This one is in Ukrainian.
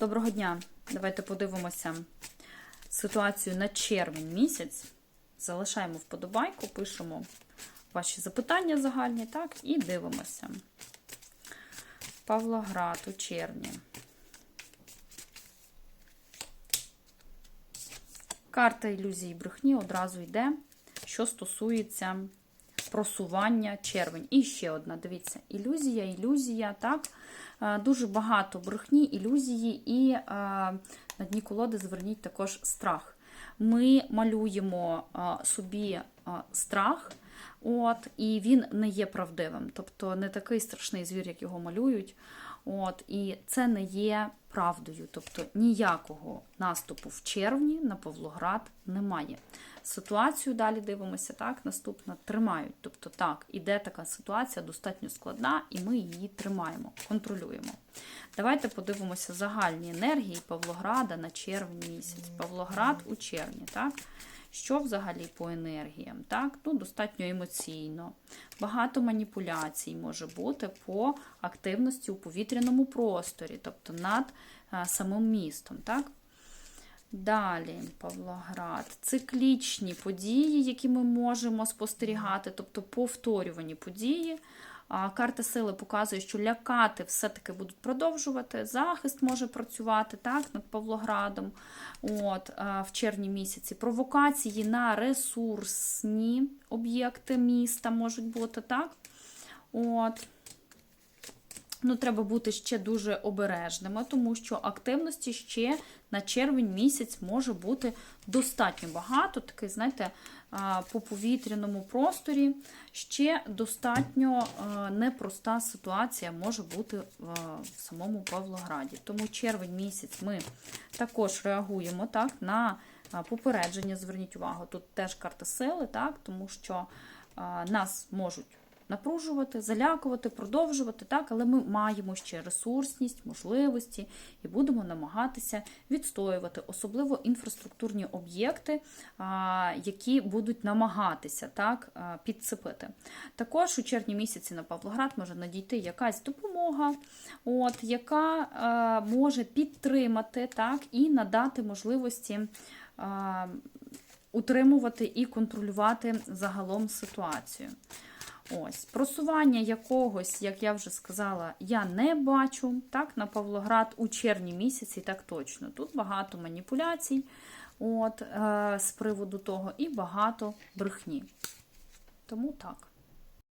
Доброго дня! Давайте подивимося ситуацію на червень місяць. Залишаємо вподобайку, пишемо ваші запитання загальні, так, і дивимося. Павлоград у червні. Карта ілюзії брехні одразу йде, що стосується просування червень. І ще одна, дивіться, ілюзія, ілюзія, так. Е, Дуже багато брехні, ілюзії, і е, на дні колоди зверніть також страх. Ми малюємо е, собі страх, от, і він не є правдивим. Тобто не такий страшний звір, як його малюють. От, І це не є правдою. Тобто ніякого наступу в червні на Павлоград немає. Ситуацію далі дивимося, так, наступно тримають. Тобто, так, іде така ситуація достатньо складна, і ми її тримаємо, контролюємо. Давайте подивимося загальні енергії Павлограда на червень місяць. Павлоград у червні, так? Що взагалі по енергіям? Так? Ну, Достатньо емоційно. Багато маніпуляцій може бути по активності у повітряному просторі, тобто над а, самим містом. Так? Далі, Павлоград, циклічні події, які ми можемо спостерігати, тобто повторювані події. Карта сили показує, що лякати все-таки будуть продовжувати. Захист може працювати так, над Павлоградом от, в червні місяці. Провокації на ресурсні об'єкти міста можуть бути так. От. Ну, треба бути ще дуже обережними, тому що активності ще на червень місяць може бути достатньо багато. Такий, знаєте, по повітряному просторі ще достатньо непроста ситуація може бути в самому Павлограді. Тому червень місяць ми також реагуємо так, на попередження. Зверніть увагу, тут теж карта сили, так, тому що нас можуть напружувати, залякувати, продовжувати, так, але ми маємо ще ресурсність, можливості і будемо намагатися відстоювати, особливо інфраструктурні об'єкти, які будуть намагатися так, підцепити. Також у червні місяці на Павлоград може надійти якась допомога, от, яка може підтримати так, і надати можливості. Утримувати і контролювати загалом ситуацію. Ось, просування якогось, як я вже сказала, я не бачу. Так, на Павлоград у червні місяці, так точно. Тут багато маніпуляцій от, е, з приводу того, і багато брехні. Тому так.